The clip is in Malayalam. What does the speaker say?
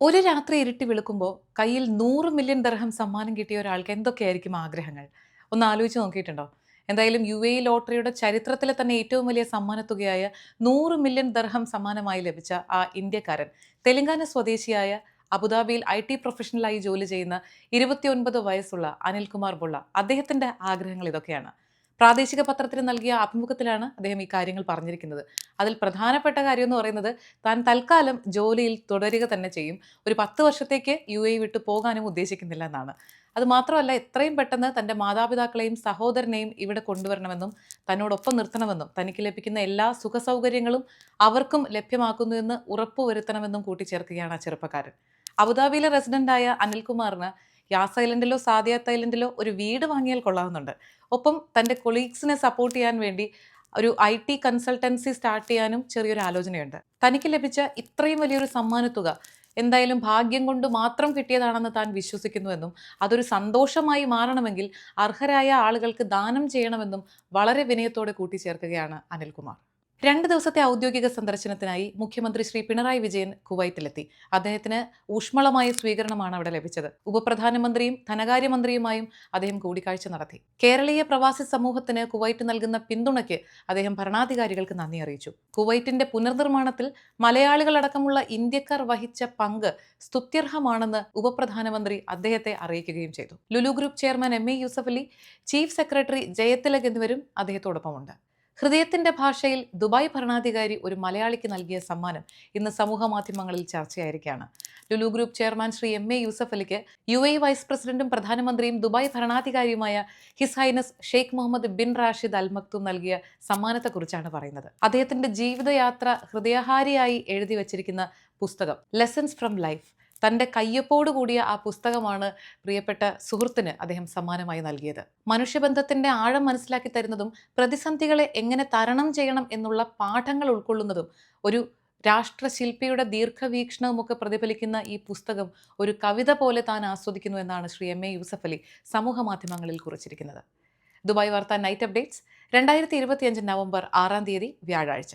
ഒരു രാത്രി ഇരുട്ടി വിളിക്കുമ്പോൾ കയ്യിൽ നൂറ് മില്യൺ ദർഹം സമ്മാനം കിട്ടിയ ഒരാൾക്ക് എന്തൊക്കെയായിരിക്കും ആഗ്രഹങ്ങൾ? ഒന്ന് ആലോചിച്ച് നോക്കിയിട്ടുണ്ടോ? എന്തായാലും യു എ ലോട്ടറിയുടെ ചരിത്രത്തിലെ തന്നെ ഏറ്റവും വലിയ സമ്മാനത്തുകയായ നൂറ് മില്യൺ ദർഹം സമ്മാനമായി ലഭിച്ച ആ ഇന്ത്യക്കാരൻ തെലങ്കാന സ്വദേശിയായ അബുദാബിയിൽ ഐ ടി പ്രൊഫഷണലായി ജോലി ചെയ്യുന്ന ഇരുപത്തിയൊൻപത് വയസ്സുള്ള അനിൽകുമാർ ബുള്ള അദ്ദേഹത്തിന്റെ ആഗ്രഹങ്ങൾ ഇതൊക്കെയാണ്. പ്രാദേശിക പത്രത്തിന് നൽകിയ അഭിമുഖത്തിലാണ് അദ്ദേഹം ഈ കാര്യങ്ങൾ പറഞ്ഞിരിക്കുന്നത്. അതിൽ പ്രധാനപ്പെട്ട കാര്യം എന്ന് പറയുന്നത് താൻ തൽക്കാലം ജോലിയിൽ തുടരുക തന്നെ ചെയ്യും. ഒരു പത്ത് വർഷത്തേക്ക് യു എ വിട്ടു പോകാനും ഉദ്ദേശിക്കുന്നില്ല എന്നാണ്. അത് മാത്രമല്ല എത്രയും പെട്ടെന്ന് തന്റെ മാതാപിതാക്കളെയും സഹോദരനെയും ഇവിടെ കൊണ്ടുവരണമെന്നും തന്നോടൊപ്പം നിർത്തണമെന്നും തനിക്ക് ലഭിക്കുന്ന എല്ലാ സുഖ സൗകര്യങ്ങളും അവർക്കും ലഭ്യമാക്കുന്നുവെന്ന് ഉറപ്പുവരുത്തണമെന്നും കൂട്ടിച്ചേർക്കുകയാണ് ആ ചെറുപ്പക്കാരൻ. അബുദാബിയിലെ റെസിഡന്റായ അനിൽകുമാറിന് യാസ് ഐലൻഡിലോ സാദിയാത്ത് ഐലൻഡിലോ ഒരു വീട് വാങ്ങിയാൽ കൊള്ളാവുന്നുണ്ട്. ഒപ്പം തന്റെ കൊളീഗ്സിനെ സപ്പോർട്ട് ചെയ്യാൻ വേണ്ടി ഒരു ഐ ടി കൺസൾട്ടൻസി സ്റ്റാർട്ട് ചെയ്യാനും ചെറിയൊരു ആലോചനയുണ്ട്. തനിക്ക് ലഭിച്ച ഇത്രയും വലിയൊരു സമ്മാനത്തുക എന്തായാലും ഭാഗ്യം കൊണ്ട് മാത്രം കിട്ടിയതാണെന്ന് താൻ വിശ്വസിക്കുന്നുവെന്നും അതൊരു സന്തോഷമായി മാറണമെങ്കിൽ അർഹരായ ആളുകൾക്ക് ദാനം ചെയ്യണമെന്നും വളരെ വിനയത്തോടെ കൂട്ടിച്ചേർക്കുകയാണ് അനിൽകുമാർ. രണ്ട് ദിവസത്തെ ഔദ്യോഗിക സന്ദർശനത്തിനായി മുഖ്യമന്ത്രി ശ്രീ പിണറായി വിജയൻ കുവൈറ്റിലെത്തി അദ്ദേഹത്തിന് ഊഷ്മളമായ സ്വീകരണമാണ് അവിടെ ലഭിച്ചത്. ഉപപ്രധാനമന്ത്രിയും ധനകാര്യമന്ത്രിയുമായും അദ്ദേഹം കൂടിക്കാഴ്ച നടത്തി. കേരളീയ പ്രവാസി സമൂഹത്തിന് കുവൈറ്റ് നൽകുന്ന പിന്തുണയ്ക്ക് അദ്ദേഹം ഭരണാധികാരികൾക്ക് നന്ദി അറിയിച്ചു. കുവൈറ്റിന്റെ പുനർനിർമ്മാണത്തിൽ മലയാളികളടക്കമുള്ള ഇന്ത്യക്കാർ വഹിച്ച പങ്ക് സ്തുത്യർഹമാണെന്ന് ഉപപ്രധാനമന്ത്രി അദ്ദേഹത്തെ അറിയിക്കുകയും ചെയ്തു. Lulu group chairman M A Yusuf Ali chief secretary Jayathilak എന്നിവരും അദ്ദേഹത്തോടൊപ്പമുണ്ട്. ഹൃദയത്തിന്റെ ഭാഷയിൽ ദുബായ് ഭരണാധികാരി ഒരു മലയാളിക്ക് നൽകിയ സമ്മാനം ഇന്ന് സമൂഹ മാധ്യമങ്ങളിൽ ചർച്ചയായിരിക്കുകയാണ്. Lulu group chairman Shri M A Yusuf അലിക്ക് U A vice പ്രസിഡന്റും പ്രധാനമന്ത്രിയും Dubai ഭരണാധികാരിയുമായ His Highness Sheikh Mohammed bin Rashid Al Maktoum നൽകിയ സമ്മാനത്തെക്കുറിച്ചാണ് പറയുന്നത്. അദ്ദേഹത്തിന്റെ ജീവിതയാത്ര ഹൃദയഹാരിയായി എഴുതി വച്ചിരിക്കുന്ന പുസ്തകം ലെസൺസ് ഫ്രം ലൈഫ് തന്റെ കയ്യൊപ്പോട് കൂടിയ ആ പുസ്തകമാണ് പ്രിയപ്പെട്ട സുഹൃത്തിന് അദ്ദേഹം സമ്മാനമായി നൽകിയത്. മനുഷ്യബന്ധത്തിന്റെ ആഴം മനസ്സിലാക്കി തരുന്നതും പ്രതിസന്ധികളെ എങ്ങനെ തരണം ചെയ്യണം എന്നുള്ള പാഠങ്ങൾ ഉൾക്കൊള്ളുന്നതും ഒരു രാഷ്ട്രശില്പിയുടെ ദീർഘവീക്ഷണവുമൊക്കെ പ്രതിഫലിക്കുന്ന ഈ പുസ്തകം ഒരു കവിത പോലെ താൻ ആസ്വദിക്കുന്നു എന്നാണ് ശ്രീ എം എ യൂസഫ് അലി സമൂഹ മാധ്യമങ്ങളിൽ കുറിച്ചിരിക്കുന്നത്. ദുബായ് വാർത്ത നൈറ്റ് അപ്ഡേറ്റ്സ് രണ്ടായിരത്തി ഇരുപത്തിയഞ്ച് നവംബർ ആറാം തീയതി വ്യാഴാഴ്ച.